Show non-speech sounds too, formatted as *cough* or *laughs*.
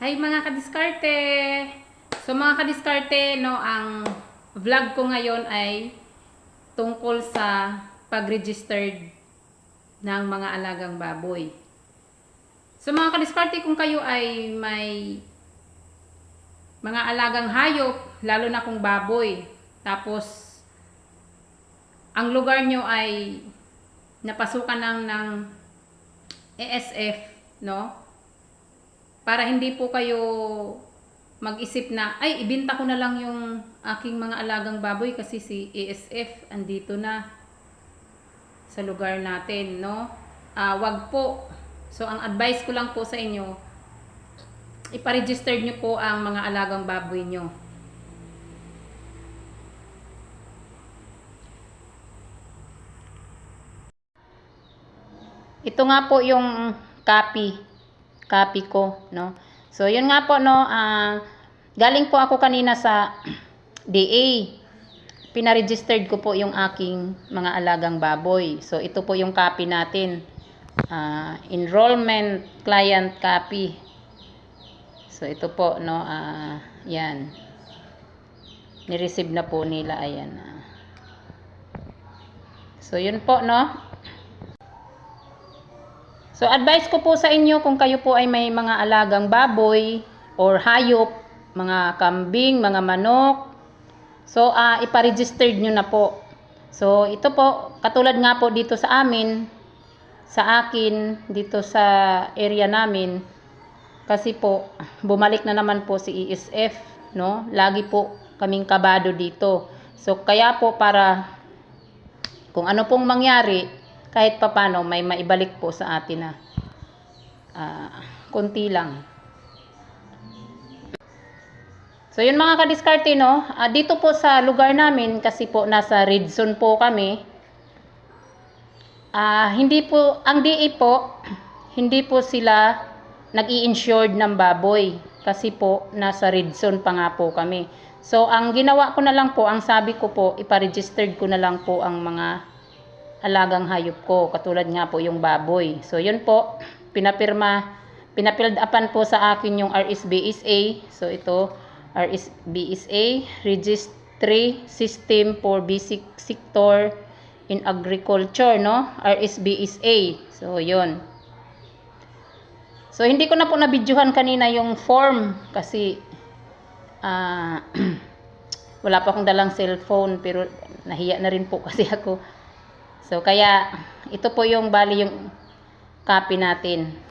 Hi mga kadiskarte! So mga kadiskarte, no, ang vlog ko ngayon ay tungkol sa pag-registered ng mga alagang baboy. So mga kadiskarte, kung kayo ay may mga alagang hayop, lalo na kung baboy, tapos ang lugar nyo ay napasukan ng, ng ESF, no? Para hindi po kayo mag-isip na, ay, ibinta ko na lang yung aking mga alagang baboy kasi si ASF andito na sa lugar natin, no? Ah, wag po. So, ang advice ko lang po sa inyo, iparegister nyo po ang mga alagang baboy nyo. Ito nga po yung copy copy ko, no? So, yun nga po, no, ah, galing po ako kanina sa *clears throat* DA. Pinaregistered ko po yung aking mga alagang baboy. So, ito po yung copy natin. Ah, enrollment client copy. So, ito po, no, ah, yan. Nireceive na po nila, ayan. So, yun po, no, So, advice ko po sa inyo kung kayo po ay may mga alagang baboy or hayop, mga kambing, mga manok. So, ah iparegistered nyo na po. So, ito po, katulad nga po dito sa amin, sa akin, dito sa area namin, kasi po, bumalik na naman po si ESF, no? Lagi po kaming kabado dito. So, kaya po para kung ano pong mangyari, kahit papano may maibalik po sa atin na ah, konti lang. So yun mga kadiskarte no, Ah, dito po sa lugar namin kasi po nasa red zone po kami. Ah, hindi po ang DA po *clears throat* hindi po sila nag-i-insured ng baboy kasi po nasa red zone pa nga po kami. So ang ginawa ko na lang po, ang sabi ko po, ipa-registered ko na lang po ang mga alagang hayop ko, katulad nga po yung baboy. So, yun po, pinapirma, pinapild upan po sa akin yung RSBSA. So, ito, RSBSA, Registry System for Basic Sector in Agriculture, no? RSBSA. So, yun. So, hindi ko na po nabidyohan kanina yung form kasi ah *clears throat* wala pa akong dalang cellphone pero nahiya na rin po *laughs* kasi ako. So, kaya, ito po yung bali yung copy natin.